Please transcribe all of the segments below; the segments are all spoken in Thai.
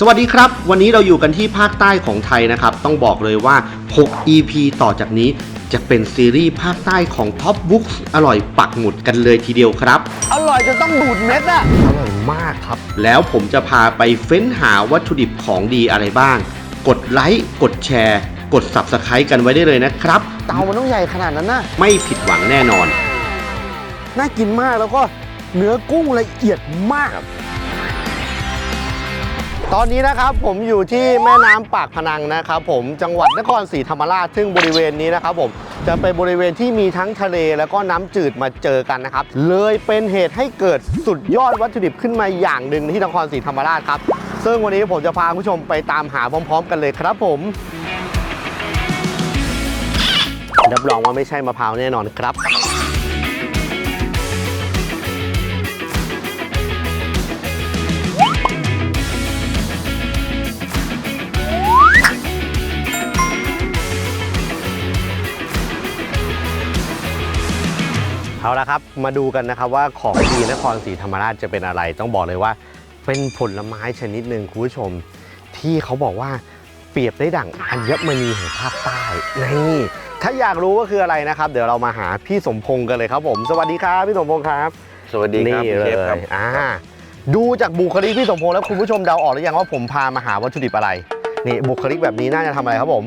สวัสดีครับ วันนี้เราอยู่กันที่ภาคใต้ของไทยนะครับ ต้องบอกเลยว่า 6 EP ต่อจากนี้จะเป็นซีรีส์ภาคใต้ของ Top Books อร่อยปักหมุดกันเลยทีเดียวครับ อร่อยจนต้องดูดเม็ดอะอร่อยมากครับ แล้วผมจะพาไปเฟ้นหาวัตถุดิบของดีอะไรบ้าง กดไลค์กดแชร์ กด Subscribe กันไว้ได้เลยนะครับ เตามันต้องใหญ่ขนาดนั้นนะไม่ผิดหวังแน่นอน น่ากินมากแล้วก็เนื้อกุ้งละเอียดมาก ตอนนี้นะครับผมอยู่ที่แม่น้ำปากพนังนะครับผมจังหวัดนครศรีธรรมราชซึ่งบริเวณนี้นะครับผมจะเป็นบริเวณที่มีทั้งทะเลแล้วก็น้ำจืดมาเจอกันนะครับเลยเป็นเหตุให้เกิดสุดยอดวัตถุดิบขึ้นมาอย่างหนึ่งที่นครศรีธรรมราชครับซึ่งวันนี้ผมจะพาคุณผู้ชมไปตามหาพร้อม ๆ กันเลยครับผมรับรองว่าไม่ใช่มะพร้าวแน่นอนครับ มาดูกันนะครับว่าของดีนครศรีธรรมราชจะเป็นอะไร ต้องบอกเลยว่า เป็นผลไม้ชนิดหนึ่งคุณผู้ชม ที่เขาบอกว่าเปรียบได้ดั่งอัญมณีแห่งภาคใต้นี่ถ้าอยากรู้ว่าคืออะไรนะครับ เดี๋ยวเรามาหาพี่สมพงศ์กันเลยครับผม สวัสดีครับพี่สมพงศ์ครับสวัสดีครับนี่พี่เลเชฟครับยอ่าดูจากบุคลิกพี่สมพงษ์แล้วคุณผู้ชมเดาออกหรือยังว่าผมพามาหาวัตถุดิบอะไร นี่บุคลิกแบบนี้น่าจะทำอะไรครับผม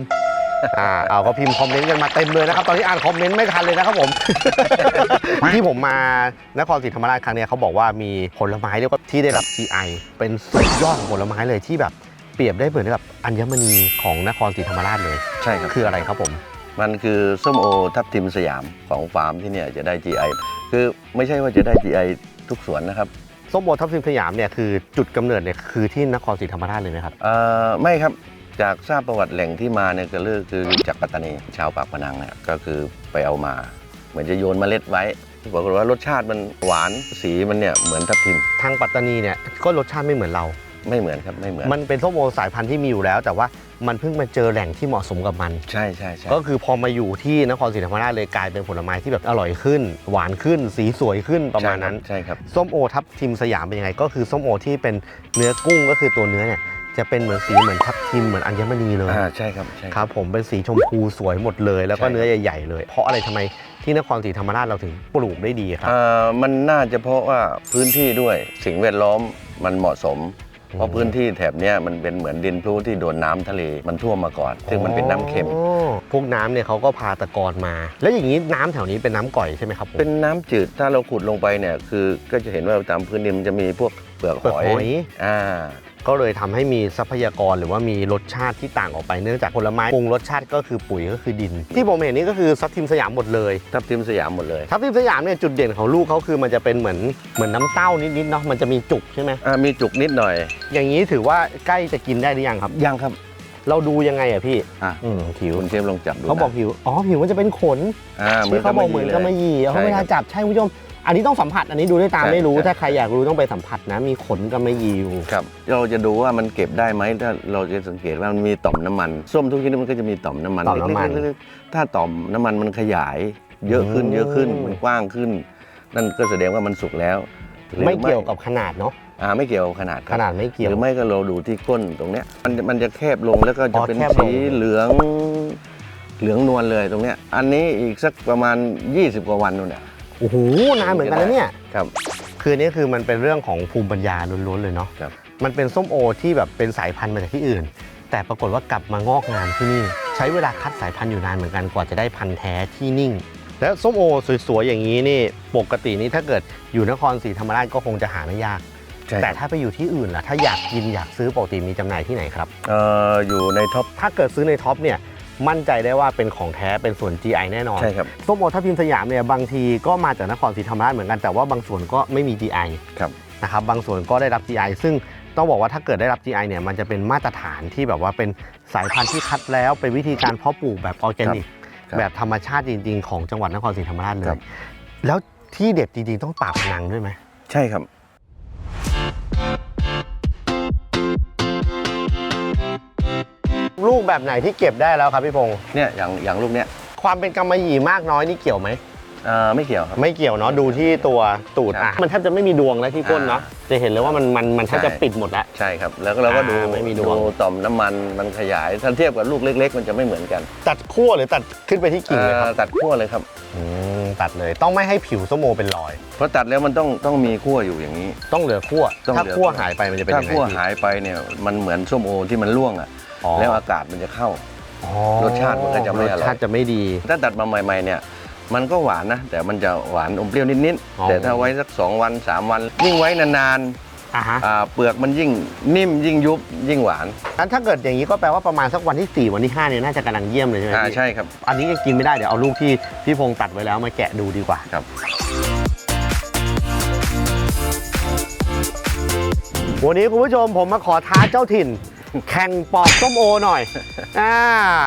อ่าเอาก็พิมพ์คอมเมนต์กันมาเต็มเลยนะครับ ตอนนี้อ่านคอมเมนต์ไม่ทันเลยนะครับผม ที่ผมมานครศรีธรรมราชครั้งเนี้ยเขาบอกว่ามีผลไม้เรียกว่าที่ได้รับ GI เป็นสุดยอดของผลไม้เลยที่แบบเปรียบได้เหมือนกับอัญมณีของนครศรีธรรมราชเลย ใช่ครับ คืออะไรครับผม มันคือส้มโอทับทิมสยามของฟาร์มที่เนี่ยจะได้ GI คือไม่ใช่ว่าจะได้ GI ทุกสวนนะครับส้มโอทับทิมสยามเนี่ยคือจุดกำเนิดเนี่ยคือที่นครศรีธรรมราชเลยไหมครับ เอ่อไม่ครับ จากทราบประวัติแหล่งที่มาเนี่ยก็คือคือจากปัตตานีชาวปากพนังเนี่ยก็คือไปเอามา เหมือนจะโยนเมล็ดไว้ปรากฏว่ารสชาติมันหวานสีมันเนี่ยเหมือนทับทิม ทางปัตตานีเนี่ยก็รสชาติไม่เหมือนเรา ไม่เหมือนครับไม่เหมือน มันเป็นส้มโอสายพันธุ์ที่มีอยู่แล้ว แต่ว่ามันเพิ่งมาเจอแหล่งที่เหมาะสมกับมัน ใช่ใช่ใช่ก็คือพอมาอยู่ที่นครศรีธรรมราชเลยกลายเป็นผลไม้ที่แบบอร่อยขึ้น หวานขึ้น สีสวยขึ้นประมาณนั้นใช่ครับส้มโอทับทิมสยามเป็นยังไง ก็คือส้มโอที่เป็นเนื้อกุ้งก็คือตัวเนื้อเนี่ย จะเป็นเหมือนสีเหมือนทับทิมเหมือนอัญมณีเลย อ่าใช่ครับใช่ครับผมเป็นสีชมพูสวยหมดเลย แล้วก็ใช่ครับเนื้อใหญ่ ๆ เลย เพราะอะไรทำไมที่นครศรีธรรมราชเราถึงปลูกได้ดีครับเอ่อมันน่าจะเพราะว่าพื้นที่ด้วยสิ่งแวดล้อมมันเหมาะสม เพราะพื้นที่แถบเนี้ยมันเป็นเหมือนดินพลุที่โดนน้ำทะเลมันท่วมมาก่อน ซึ่งมันเป็นน้ำเค็ม อ๋อพวกน้ำเนี่ยเขาก็พาตะกอนมา แล้วอย่างนี้น้ำแถวนี้เป็นน้ำก่อยใช่ไหมครับผมเป็นน้ำจืดถ้าเราขุดลงไปเนี่ยคือก็จะเห็นว่าตามพื้นดินมันจะมีพวกเปลือกเปลือกหอยหอย อ่า ก็เลยทำให้มีทรัพยากรหรือว่ามีรสชาติที่ต่างออกไปเนื่องจากผลไม้ปรุงรสชาติก็คือปุ๋ยก็คือดิน ที่ผมเห็นนี่ก็คือซับทิมสยามหมดเลยทับทิมสยามหมดเลยทับทิมสยามเนี่ยจุดเด่นของลูกเขาคือมันจะเป็นเหมือนเหมือนน้ำเต้านิดๆเนาะมันจะมีจุกใช่ไหมอ่ามีจุกนิดหน่อย อย่างนี้ถือว่าใกล้จะกินได้หรือยังครับยังครับ เราดูยังไงอะพี่อะ อืมผิว คุณเชฟลองจับดูเขาบอกนะผิว อ๋อ ผิวมันจะเป็นขนอ่าเหมือนที่เขาบอกเหมือนกำมะหยี่เขาใช่เวคลารับจับใช่คุณผู้ชม อันนี้ต้องสัมผัส อันนี้ดูด้วยตาใช่ไม่รู้ใช่ถ้าใครอยากรู้ต้องไปสัมผัสนะ มีขนกำมะหยี่อยู่ ครับ เราจะดูว่ามันเก็บได้ไหมถ้าเราจะสังเกตว่ามันมีต่อมน้ำมัน ส้มทุกชนิดมันก็จะมีต่อมน้ำมันต่อมน้ำมันเล็กๆๆๆถ้าต่อมน้ำมันมันขยาย เยอะขึ้น อืม เยอะขึ้น มันกว้างขึ้น นั่นก็แสดงว่ามันสุกแล้วหรือไม่เกี่ยวกับขนาดเนาะ อ่าไม่เกี่ยวกับขนาดคขรับนาดไม่หเกี่ยวรือไม่ก็เราดูที่ก้นตรงเนี้ยมันมันจะแคบลงแล้วก็อ๋จะอเป็นแคบลง สีเหลืองเหลืองนวลเลยตรงเนี้ยอันนี้อีกสักประมาณ 20 กว่าวันนู่นน่ะโอ้โหนานเหมือนกันนะเนี่ย ครับ คือนี่คือมันเป็นเรื่องของภูมิปัญญาล้วนๆเลยเนาะครับ มันเป็นส้มโอที่แบบเป็นสายพันธุ์มาจากที่อื่น แต่ปรากฏว่ากลับมางอกงามที่นี่ ใช้เวลาคัดสายพันธุ์อยู่นานเหมือนกันกว่าจะได้พันธุ์แท้ที่นิ่ง แล้วส้มโอสวยๆอย่างนี้นี่ปกตินี่ถ้าเกิดอยู่นครศรีธรรมราชก็คงจะหาไม่ยาก ใช่แต่ถ้าไปอยู่ที่อื่นล่ะถ้าอยากกินอยากซื้อปกติมีจำหน่ายที่ไหนครับ เอ่ออยู่ในท็อปถ้าเกิดซื้อในท็อปเนี่ยมั่นใจได้ว่าเป็นของแท้เป็นส่วน GI แน่นอนใช่ครับ ส้มโอทับทิมสยามเนี่ยบางทีก็มาจากนครศรีธรรมราชเหมือนกันแต่ว่าบางส่วนก็ไม่มี GI ครับ นะครับบางส่วนก็ได้รับ GI ซึ่งต้องบอกว่าถ้าเกิดได้รับ GI เนี่ยมันจะเป็นมาตรฐานที่แบบว่าเป็นสายพันธุ์ที่คัดแล้วเป็นวิธีการเพาะปลูกแบบออร์แกนิกครับแบบธรรมชาติจริง ๆ ของจังหวัดนครศรีธรรมราชเลครัยบ แล้วที่เด็ดจริงๆต้องปากพนังด้วยไหม ใช่ครับ ลูกแบบไหนที่เก็บได้แล้วครับพี่พงศ์เนี่ยอย่างอย่างลูกเนี้ยความเป็นกำมะหยี่มากน้อยนี่เกี่ยวไหม อ่าไม่เกี่ยวครับ ไม่เกี่ยวเนาะดูที่ตัวตูดครับอะมันแทบจะไม่มีดวงแล้วที่ก้นเนาะจะเห็นเลยว่ามันมันมันแทบจะใช่ปิดหมดแล้ว ใช่ครับ แล้วก็เราก็ดูอ่าไม่มีดวง ต่อมน้ำมันมันขยายถ้าเทียบกับลูกเล็ก ๆ มันจะไม่เหมือนกันตัดขั้วหรือตัดขึ้นไปที่กิ่งเลยครับอ่าตัดขั้วเลยครับ อืมตัดเลยต้องไม่ให้ผิวส้มโอเป็นรอย เพราะตัดแล้วมันต้องต้องมีขั้วอยู่อย่างนี้ ต้องเหลือขั้วต้องถ้าเหลือ ขั้วหายไปมันจะเป็นถ้ายังไงขั้วพี่หายไปเนี่ยมันเหมือนส้มโอที่มันร่วงอะอ๋อแล้วอากาศมันจะเข้า อ๋อรสชาติมันก็จะไม่อร่อย รสชาติจะไม่ดี ถ้าตัดมาใหม่ๆเนี่ย มันก็หวานนะ แต่มันจะหวานอมเปรี้ยวนิดอ๋อ ๆแต่ถ้าไว้สัก 2 วัน 3 วันยิ่งไว้นานอะฮะๆอ่าเปลือกมันยิ่งนิ่มยิ่งยุบยิ่งหวานงั้นถ้าเกิดอย่างนี้ก็แปลว่าประมาณสักวันที่ 4 วันที่5เนี่ยน่าจะกำลังเยี่ยมเลยใช่ไหมอ่าพี่ใช่ครับ อันนี้ยังกินไม่ได้เดี๋ยวเอาลูกที่พี่พงษ์ตัดไว้แล้วมาแกะดูดีกว่า ครับวันนี้คุณผู้ชมผมมาขอท้าเจ้าถิ่น แข่งปอกส้มโอหน่อย อ่า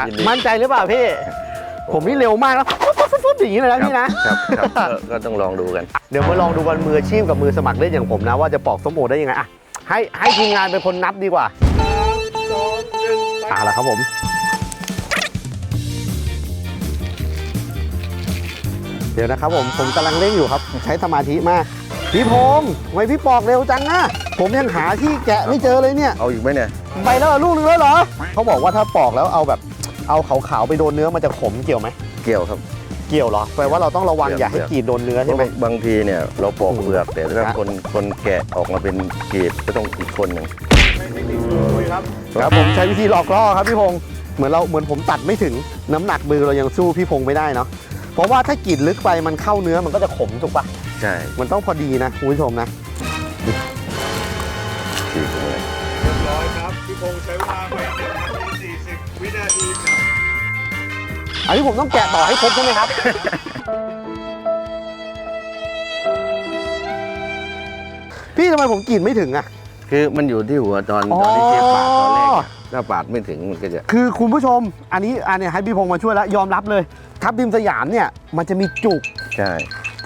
ยินดีมั่นใจหรือเปล่าพี่ ผมนี่เร็วมากแล้วฟุ๊บฟุ๊บฟุ๊บฟุ๊บอย่างนี้เลยนะพี่นะครับครับก็ก็ต้องลองดูกัน เดี๋ยวมาลองดูกันมืออาชีพกับมือสมัครเล่นอย่างผมนะ ว่าจะปอกส้มโอได้ยังไงอะให้ให้ทีมงานเป็นคนนับดีกว่าเอาละครับผมเดี๋ยวนะครับผมผมกำลังเล่นอยู่ครับ ใช้สมาธิมากพี่พงษ์ทำไมพี่ปอกเร็วจังอะผมยังหาที่แกะไม่เจอเลยเนี่ย เอาอีกไหมเนี่ย ไปแล้วเหรอลูกนึงแล้วเหรอ เขาบอกว่าถ้าปอกแล้วเอาแบบ เอาขาวๆไปโดนเนื้อมันจะขมเกี่ยวไหมเกี่ยวครับ เกี่ยวเหรอแปลว่าเราต้องระวังเกี่ยวอย่าให้เกี่ยวกรีดโดนเนื้อเพใช่ราะไหมบางทีเนี่ยเราปอกเปลือกแต่ถ้าครับคนคนแกะออกมาเป็นกรีดก็ต้องอีกคนหนึ่งครับผมใช้วิธีหลอกล่อครับพี่พงษ์เหมือนเราเหมือนผมตัดไม่ถึงน้ำหนักมือเรายังสู้พี่พงษ์ไม่ได้เนาะเพราะว่าถ้ากรีดลึกไปมันเข้าเนื้อมันก็จะขมถูกปะใช่ มันต้องพอดีนะคุณผู้ชมนะกรีดเลยเรียบร้อยครับพี่พงษ์ใช้เวลาไป1นาที40 วินาทีครับอันนี้ผมต้องแกะต่อให้ครบใช่ไหมครับ พี่ทำไมผมกรีดไม่ถึงอะคือมันอยู่ที่หัวตอนอ๋อตอนที่เชฟปาดตอนแรกอะถ้าปาดไม่ถึงมันก็จะ คือคุณผู้ชม อันนี้อันเนี้ยให้พี่พงษ์มาช่วยแล้วยอมรับเลย ทับทิมสยามเนี่ยมันจะมีจุก ใช่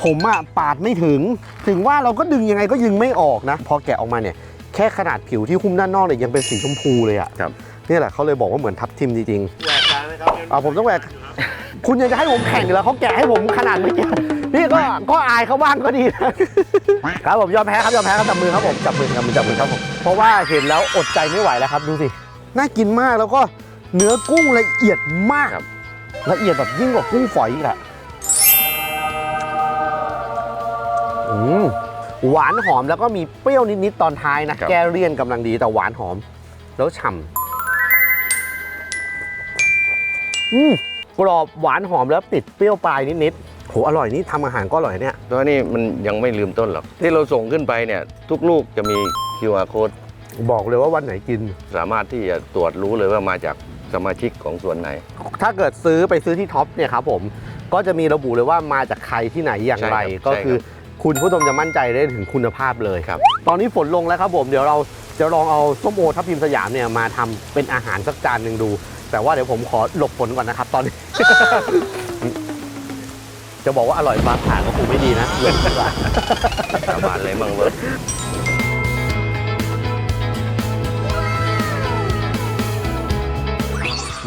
ผมอะปาดไม่ถึง ถึงว่าเราก็ดึงยังไงก็ยึงไม่ออกนะ พอแกะออกมาเนี่ย แค่ขนาดผิวที่หุ้มด้านนอกเนี่ยยังเป็นสีชมพูเลยอะครับ นี่แหละเขาเลยบอกว่าเหมือนทับทิมจริงแหวกได้ไหมครับๆอ่าผมต้องแหวกคุณยังจะให้ผมแข่งอยู่แล้วเขาแกะให้ผมขนาดไม่แกะนี่ก็ก็อายเขาบ้างก็ดีนะครับผมยอมแพ้ครับยอมแพ้ครับจับมือครับผมจับมือจับมือจับมือครับผมเพราะว่าเห็นแล้วอดใจไม่ไหวแล้วครับ ดูสิน่ากินมากแล้วก็เนื้อกุ้งละเอียดมากครับละเอียดแบบยิ่งกว่ากุ้งฝอยอีกอะอืมหวานหอมแล้วก็มีเปรี้ยวนิดๆตอนท้ายนะครับแก้เลี่ยนกำลังดีแต่หวานหอม แล้วฉ่ำ อืมกรอบหวานหอมแล้วติดเปรี้ยวปลายนิดๆโหอร่อยนี่ทำอาหารก็อร่อยเนี่ย เพราะนี่มันยังไม่ลืมต้นหรอก ที่เราส่งขึ้นไปเนี่ยทุกลูกจะมี QR code บอกเลยว่าวันไหนกิน สามารถที่จะตรวจรู้เลยว่ามาจากสมาชิกของส่วนไหน ถ้าเกิดซื้อไปซื้อที่ท็อปเนี่ยครับผมก็จะมีระบุเลยว่ามาจากใครที่ไหนอย่างไร ใช่ครับก็ใช่ครับคือคุณผู้ชมจะมั่นใจได้ถึงคุณภาพเลยครับ ตอนนี้ฝนลงแล้วครับผมเดี๋ยวเราจะลองเอาส้มโอทับทิมสยามเนี่ยมาทำเป็นอาหารสักจานหนึ่งดู แต่ว่าเดี๋ยวผมขอหลบฝนก่อนนะครับ ตอนนี้ จะบอกว่าอร่อยฟ้าผ่าก็คงไม่ดีนะหลบดีกว่าสาบานเลยมั่งเว้ย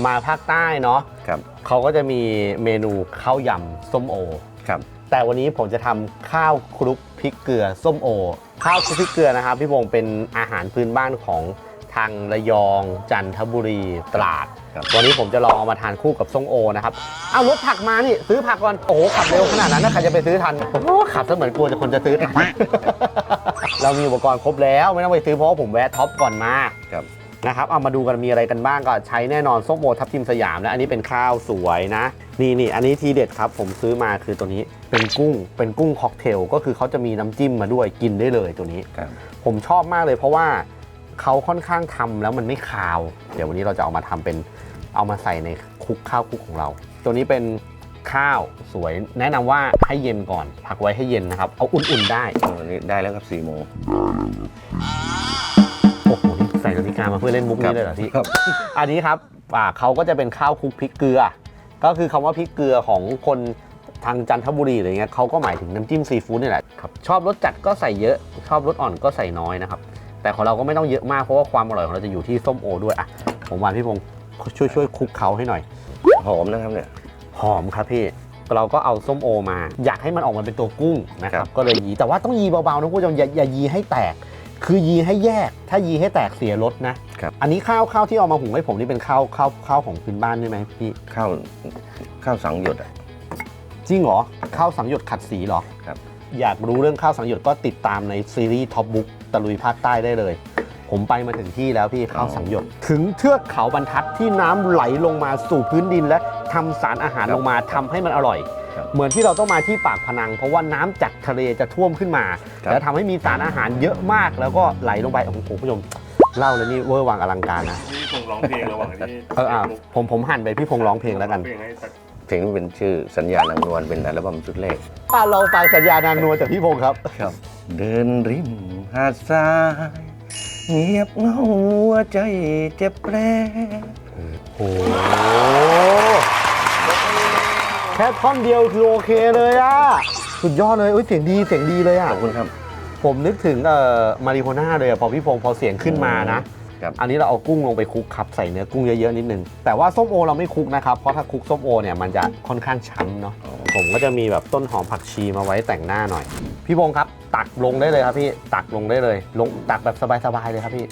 มาภาคใต้เนาะครับเขาก็จะมีเมนูข้าวยำส้มโอ ครับ แต่วันนี้ผมจะทำข้าวคลุกพริกเกลือส้มโอ ข้าวคลุกพริกเกลือนะครับ พี่พงศ์เป็นอาหารพื้นบ้านของทางระยอง จันทบุรีตราด ครับวันนี้ผมจะลองเอามาทานคู่กับส้มโอนะครับ เอารถผักมานี่ซื้อผักก่อน โอ้โหขับเร็วขนาดนั้นนะใครจะไปซื้อทันโอ้โหขับซะเหมือนกลัวจะคนจะซื้อทัน เรามีอุปกรณ์ครบแล้วไม่ต้องไปซื้อเพราะว่าผมแวะท็อปก่อนมาครับนะครับเอามาดูกันมีอะไรกันบ้างก็ใช้แน่นอนส้มโอทับทิมสยามและอันนี้เป็นข้าวสวยนะ นี่นี่อันนี้ทีเด็ดครับ ผมซื้อมาคือตัวนี้เป็นกุ้งเป็นกุ้งค็อกเทลก็คือเขาจะมีน้ำจิ้มมาด้วยกินได้เลยตัวนี้ครับผมชอบมากเลยเพราะว่าเขาค่อนข้างทำแล้วมันไม่คาว เดี๋ยววันนี้เราจะเอามาทำเป็น เอามาใส่ในคลุกข้าวคลุกของเรา ตัวนี้เป็นข้าวสวย แนะนำว่าให้เย็นก่อนพักไว้ให้เย็นนะครับ เอาอุ่นๆได้วันนี้ได้แล้วครับสี่โมงโอ้โหนี่ใส่นาฬิกามาเพื่อเล่นมุกนี้เลยเหรอพี่ครับอันนี้ครับอ่าเขาก็จะเป็นข้าวคลุกพริกเกลือ ก็คือคำว่าพริกเกลือของคนทางจันทบุรีอะไรเงี้ยเขาก็หมายถึงน้ำจิ้มซีฟู้ดนี่แหละครับชอบรสจัดก็ใส่เยอะ ชอบรสอ่อนก็ใส่น้อยนะครับ แต่ของเราก็ไม่ต้องเยอะมากเพราะว่าความอร่อยของเราจะอยู่ที่ส้มโอด้วยอะผมวานพี่พงศ์ ช่วยช่วยคลุกเขาให้หน่อย หอมนะครับเนี่ย หอมครับพี่ เราก็เอาส้มโอมา อยากให้มันออกมาเป็นตัวกุ้งนะคครัรับบก็เลยยีแต่ว่าต้องยีเบาๆนะคุณผู้ชมอย่าอย่ายีให้แตก คือยีให้แยก ถ้ายีให้แตกเสียรสนะ ครับอันนี้ข้าวข้าวที่เอามาหุงให้ผมนี่เป็นข้าวข้าวข้าวของพื้นบ้านใช่ไหมพี่ ข้าวข้าวสังหยดอะ จริงเหรอ ข้าวสังหยดขัดสีเหรอ ครับ อยากรู้เรื่องข้าวสังหยดก็ติดตามในซีรีส์ท็อปบุ๊กตะลุยภาคใต้ได้เลย ผมไปมาถึงที่แล้วพี่ข้าวสังหยดถึงเทือกเขาบรรทัดที่น้ำไหลลงมาสู่พื้นดินและทำสารอาหารลงมาทำให้มันอร่อย ครับเหมือนที่เราต้องมาที่ปากพนัง เพราะว่าน้ำจากทะเลจะท่วมขึ้นมา ครับ แล้วทำให้มีสารอาหารเยอะมาก แล้วก็ไหลลงไปโอ้โหคุณผู้ชมเล่าแล้วนี่เวอร์วังอลังการนะพี่พงษ์ร้องเพลงระหว่างที่เอออะผมผมหันไปพี่พงษ์ร้องเพลงแล้วกันร้อเพลงให้สักเพลงนี้เป็นชื่อสัญญาณางนวลเป็นอัลบั้มชุดแรก อะเราฟังสัญญาณางนวลจากพี่พงษ์ครับครับเดินริมหาดทราย เงียบเหงาหัวใจเจ็บแผลโอ้แค่ท่อนเดียวคือโอเคเลยอะสุดยอดเลยอุ้ยเสียงดีเสียงดีเลยขอะอบคุณครับ ผมนึกถึงเอ่อมาริโฮน่าเลยอะพอพี่พงศ์พอเสียงขึ้นมานะครับ อันนี้เราเอากุ้งลงไปคลุกครับใส่เนื้อกุ้งเยอะๆนิดนึง แต่ว่าส้มโอเราไม่คลุกนะครับ เพราะถ้าคลุกส้มโอเนี่ยมันจะค่อนข้างช้ำเนาะ ผมก็จะมีแบบต้นหอมผักชีมาไว้แต่งหน้าหน่อย พี่พงศ์ครับ ตักลงได้เลยครับพี่ตักลงได้เลยลงตักแบบสบายๆเลยครับพี่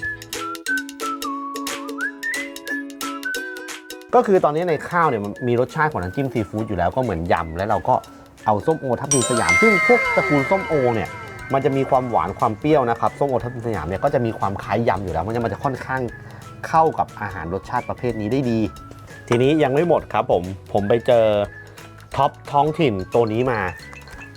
ก็คือตอนนี้ในข้าวเนี่ยมันมีรสชาติของน้ำจิ้มซีฟู้ดอยู่แล้วก็เหมือนยำแล้วเราก็เอาส้มโอทับทิมสยาม ซึ่งพวกตระกูลส้มโอเนี่ยมันจะมีความหวานความเปรี้ยวนะครับส้มโอทับทิมสยามเนี่ยก็จะมีความคล้ายยำอยู่แล้ว มันจะมันจะค่อนข้างเข้ากับอาหารรสชาติประเภทนี้ได้ดี ทีนี้ยังไม่หมดครับผมผมไปเจอ ท็อปท้องถิ่นตัวนี้มา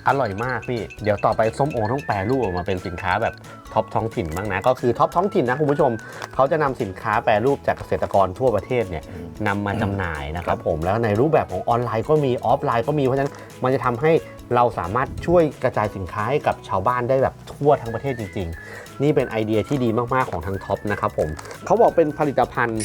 อร่อยมากพี่ เดี๋ยวต่อไปส้มโอต้องแปรรูปออกมาเป็นสินค้าแบบท็อปท้องถิ่นบ้างนะ ก็คือท็อปท้องถิ่นนะคุณผู้ชม เขาจะนำสินค้าแปรรูปจากเกษตรกรทั่วประเทศเนี่ยนำมาจำหน่ายนะครับผมแล้วในรูปแบบของออนไลน์ก็มีออฟไลน์ก็มีเพราะฉะนั้นมันจะทำให้เราสามารถช่วยกระจายสินค้าให้กับชาวบ้านได้แบบทั่วทั้งประเทศจริง ๆ นี่เป็นไอเดียที่ดีมากๆของทางท็อปนะครับผมเขาบอกเป็นผลิตภัณฑ์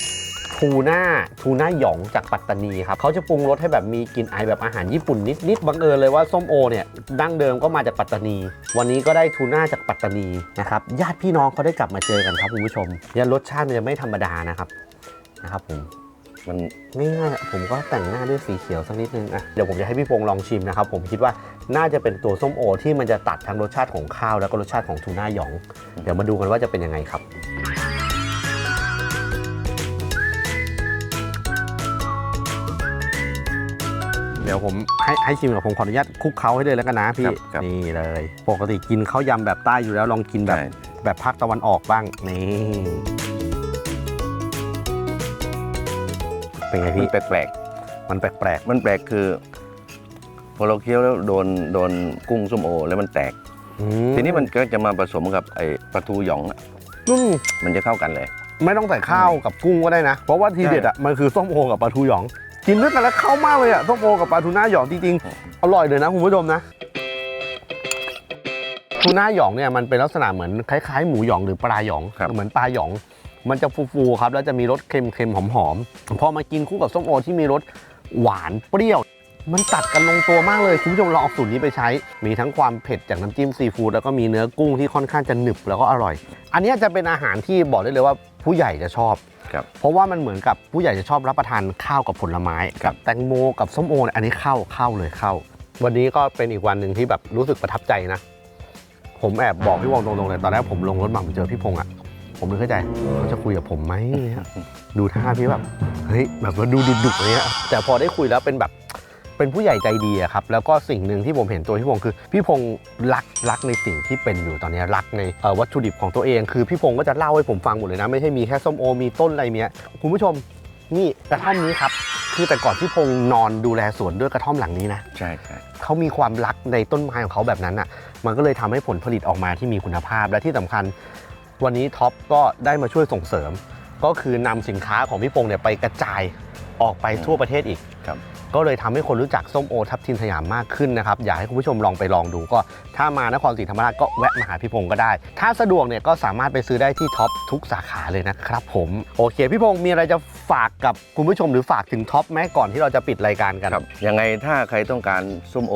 ทูน่าทูน่าหยองจากปัตตานีครับเขาจะปรุงรสให้แบบมีกลิ่นอายแบบอาหารญี่ปุ่นนิดๆบังเอิญเลยว่าส้มโอเนี่ยดั้งเดิมก็มาจากปัตตานี วันนี้ก็ได้ทูน่าจากปัตตานีนะครับญาติพี่น้องเขาได้กลับมาเจอกันครับคุณผู้ชมยันรสชาติมันจะไม่ธรรมดานะครับนะครับผมมันง่ายๆผมก็แต่งหน้าด้วยสีเขียวสักนิดนึงอะเดี๋ยวผมจะให้พี่พงษ์ลองชิมนะครับ ผมคิดว่าน่าจะเป็นตัวส้มโอที่มันจะตัดทั้งรสชาติของข้าวแล้วก็รสชาติของทูน่าหยอง เดี๋ยวมาดูกันว่าจะเป็นยังไงครับ ดี๋ยวผมให้ให้ชิมกับผมขออนุญาตคลุกเคล้าให้เลยแล้วกันนะพี่ ครับครับนี่เลย ปกติกินข้าวยำแบบใต้อยู่แล้วลองกินแบบใช่ แบบภาคตะวันออกบ้าง นี่ เป็นไงมันพี่แปลกมันแปลกๆมันแปลกคือ พอเราเคี้ยวแล้วโดนโดนกุ้งส้มโอ แล้วมันแตก ๆอืมทีนี้มันก็จะมาผสมกับไอ้ปลาทูหยองอะอืมมันจะเข้ากันเลย ไม่ต้องใส่ข้าวกับกุ้งก็ได้นะ เพราะว่าทีเด็ดอะมันคือส้มโอกับปลาทูหยอง กินด้วยกันแล้วเข้ามากเลยอะส้มโอกับปลาทูน่าหยองจริงๆ อร่อยเลยนะคุณผู้ชมนะทูน่าหยองเนี่ยมันเป็นลักษณะเหมือนคล้ายๆหมูหยองหรือปลาหยอง ครับ เหมือนปลาหยอง มันจะฟูๆครับแล้วจะมีรสเค็มๆหอมๆพอมากินคู่กับส้มโอที่มีรสหวานเปรี้ยว มันตัดกันลงตัวมากเลยคุณผู้ชมลองเอาสูตรนี้ไปใช้ มีทั้งความเผ็ดจากน้ำจิ้มซีฟู้ดแล้วก็มีเนื้อกุ้งที่ค่อนข้างจะหนึบแล้วก็อร่อย อันเนี้ยจะเป็นอาหารที่บอกได้เลยว่า ผู้ใหญ่จะชอบ ครับ เพราะว่ามันเหมือนกับผู้ใหญ่จะชอบรับประทานข้าวกับผลไม้กับแตงโมกับส้มโอเนี่ยอันนี้เข้าเข้าเลยเข้า วันนี้ก็เป็นอีกวันหนึ่งที่แบบรู้สึกประทับใจนะ ผมแอบบอกพี่วงตรงๆเลยตอนแรกผมลงรถมาผมเจอพี่พงษ์อะ ผมนึกในใจเขาจะคุยกับผมไหมเนี่ยดูท่าพี่แบบเฮ้ยแบบว่าดูดุๆอย่างเงี้ยแต่พอได้คุยแล้วเป็นแบบ เป็นผู้ใหญ่ใจดีอะครับแล้วก็สิ่งหนึ่งที่ผมเห็นตัวพี่พงษ์คือ พี่พงษ์รักรักในสิ่งที่เป็นอยู่ตอนนี้รักในเอ่อวัตถุดิบของตัวเอง คือพี่พงษ์ก็จะเล่าให้ผมฟังหมดเลยนะไม่ใช่มีแค่ส้มโอมีต้นอะไรเนี้ยคุณผู้ชมนี่กระท่อมนี้ครับคือแต่ก่อนพี่พงษ์นอนดูแลสวนด้วยกระท่อมหลังนี้นะ ใช่ใช่เขามีความรักในต้นไม้ของเขาแบบนั้นอะ มันก็เลยทำให้ผลผลิตออกมาที่มีคุณภาพ และที่สำคัญ วันนี้ท็อปก็ได้มาช่วยส่งเสริม ก็คือนำสินค้าของพี่พงษ์เนี่ยไปกระจายออกไปทั่วประเทศอีก ครับ ก็เลยทำให้คนรู้จักส้มโอทับทิมสยามมากขึ้นนะครับ อยากให้คุณผู้ชมลองไปลองดูก็ ถ้ามานครศรีธรรมราชก็แวะมาหาพี่พงศ์ก็ได้ ถ้าสะดวกเนี่ยก็สามารถไปซื้อได้ที่ท็อปทุกสาขาเลยนะครับผมโอเคพี่พงศ์มีอะไรจะฝากกับคุณผู้ชมหรือฝากถึงท็อปไหมก่อนที่เราจะปิดรายการกันครับยังไงถ้าใครต้องการส้มโอ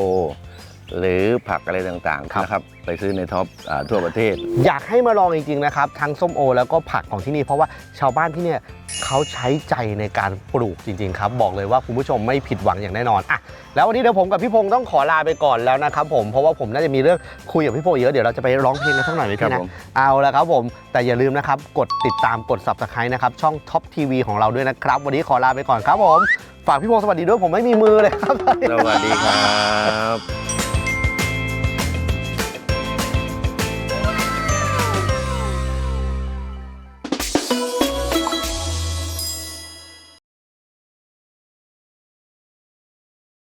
หรือผักอะไรต่างครับๆนะครับไปซื้อในท็อปอ่าทั่วประเทศ อยากให้มาลองจริงๆนะครับทั้งส้มโอ แล้วก็ผักของที่นี่ เพราะว่าชาวบ้านที่เนี่ยเขาใช้ใจในการปลูกจริง ๆ ครับ บอกเลยว่าคุณผู้ชมไม่ผิดหวังอย่างแน่นอนอะแล้ววันนี้เดี๋ยวผมกับพี่พงศ์ต้องขอลาไปก่อนแล้วนะครับผมเพราะว่าผมน่าจะมีเรื่องคุยกับพี่พงศ์เยอะเดี๋ยวเราจะไปร้องเพลงกันสักหน่อยไหมครัพี่บนะผมเอาละครับผมแต่อย่าลืมนะครับกดติดตามกด subscribe นะครับช่องท็อปทีวีของเราด้วยนะครับ วันนี้ขอลาไปก่อนครับผมฝากพี่พงศ์สวัสดีด้วยผมไม่มีมือเลยครับสวัสดีครับ